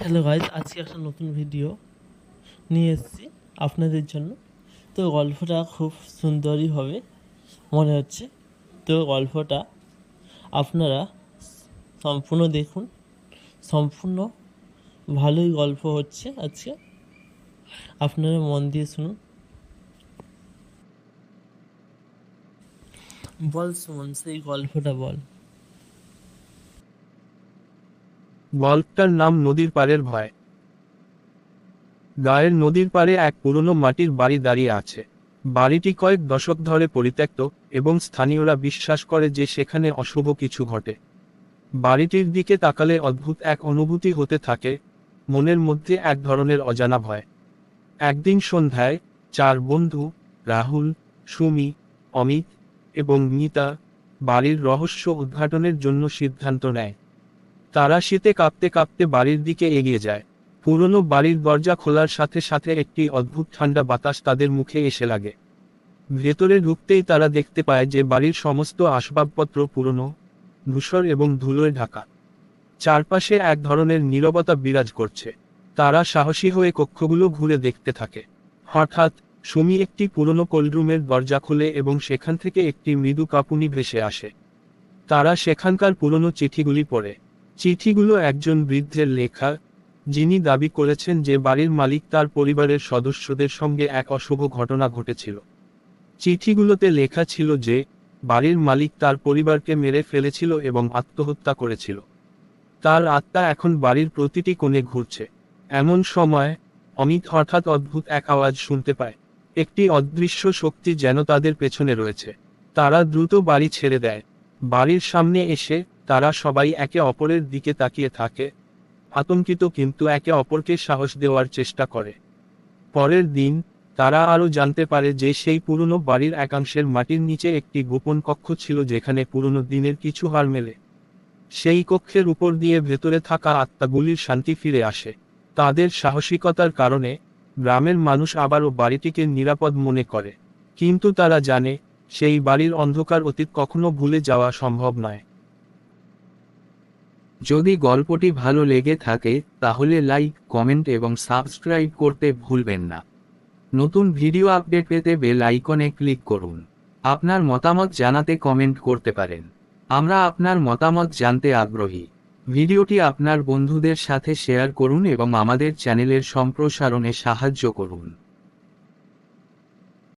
Hello guys আজকে একটা নতুন ভিডিও নিয়ে এসেছি আপনাদের জন্য। তো গল্পটা খুব সুন্দরই হবে, মনে হচ্ছে। তো গল্পটা আপনারা সম্পূর্ণ দেখুন। সম্পূর্ণ ভালোই গল্প হচ্ছে আজকে। আপনারা মন দিয়ে শুনুন। বল সুমন, সেই গল্পটা বল। গল্পটার নাম নদীর পাড়ের ভয়। গায়ের নদীর পাড়ে এক পুরনো মাটির বাড়ি দাঁড়িয়ে আছে। বাড়িটি কয়েক দশক ধরে পরিত্যক্ত এবং স্থানীয়রা বিশ্বাস করে যে সেখানে অশুভ কিছু ঘটে। বাড়িটির দিকে তাকালে অদ্ভুত এক অনুভূতি হতে থাকে, মনের মধ্যে এক ধরনের অজানা ভয়। একদিন সন্ধ্যায় চার বন্ধু, রাহুল, সুমি, অমিত এবং মিতা বাড়ির রহস্য উদ্ঘাটনের জন্য সিদ্ধান্ত নেয়। তারা শীতে কাঁপতে কাঁপতে বাড়ির দিকে এগিয়ে যায়। পুরনো বাড়ির দরজা খোলার সাথে সাথে একটি অদ্ভুত ঠান্ডা বাতাস তাদের মুখে এসে লাগে। ভেতরে ঢুকতেই তারা দেখতে পায় যে বাড়ির সমস্ত আসবাবপত্র পুরনো, ধূসর এবং ধুলোয় ঢাকা। চারপাশে এক ধরনের নীরবতা বিরাজ করছে। তারা সাহসী হয়ে কক্ষগুলো ঘুরে দেখতে থাকে। হঠাৎ, সুমি একটি পুরনো কোল্ডরুমের দরজা খুলে এবং সেখান থেকে একটি মৃদু কাঁপুনি ভেসে আসে। তারা সেখানকার পুরনো চিঠিগুলি পড়ে। চিঠিগুলো একজন বৃদ্ধের লেখা, যিনি দাবি করেছেন যে বাড়ির মালিক তার পরিবারের সদস্যদের সঙ্গে এক অশুভ ঘটনা ঘটেছিল। চিঠিগুলোতে লেখা ছিল যে, বাড়ির মালিক তার পরিবারকে মেরে ফেলেছিল এবং আত্মহত্যা করেছিল। তার আত্মা এখন বাড়ির প্রতিটি কোণে ঘুরছে। এমন সময়, অমিত হঠাৎ অদ্ভুত এক আওয়াজ শুনতে পায়। একটি অদৃশ্য শক্তি যেন তাদের পেছনে রয়েছে। তারা দ্রুত বাড়ি ছেড়ে দেয়। বাড়ির সামনে এসে তারা সবাই একে অপরের দিকে তাকিয়ে থাকে। আতঙ্কিত কিন্তু একে অপরকে সাহস দেওয়ার চেষ্টা করে। পরের দিন, তারা আরও জানতে পারে যে সেই পুরনো বাড়ির একাংশের মাটির নিচে একটি গোপন কক্ষ ছিল যেখানে পুরনো দিনের কিছু হার মেলে। সেই কক্ষের উপর দিয়ে ভেতরে থাকা আত্মাগুলির শান্তি ফিরে আসে। তাদের সাহসিকতার কারণে, গ্রামের মানুষ আবারও বাড়িটিকে নিরাপদ মনে করে। কিন্তু তারা জানে, সেই বাড়ির অন্ধকার অতীত কখনো ভুলে যাওয়া সম্ভব নয়। যদি গল্পটি ভালো লেগে থাকে, তাহলে লাইক, কমেন্ট এবং সাবস্ক্রাইব করতে ভুলবেন না। নতুন ভিডিও আপডেট পেতে বেল আইকনে ক্লিক করুন। আপনার মতামত জানাতে কমেন্ট করতে পারেন। আমরা আপনার মতামত জানতে আগ্রহী। ভিডিওটি আপনার বন্ধুদের সাথে শেয়ার করুন এবং আমাদের চ্যানেলের সম্প্রসারণে সাহায্য করুন।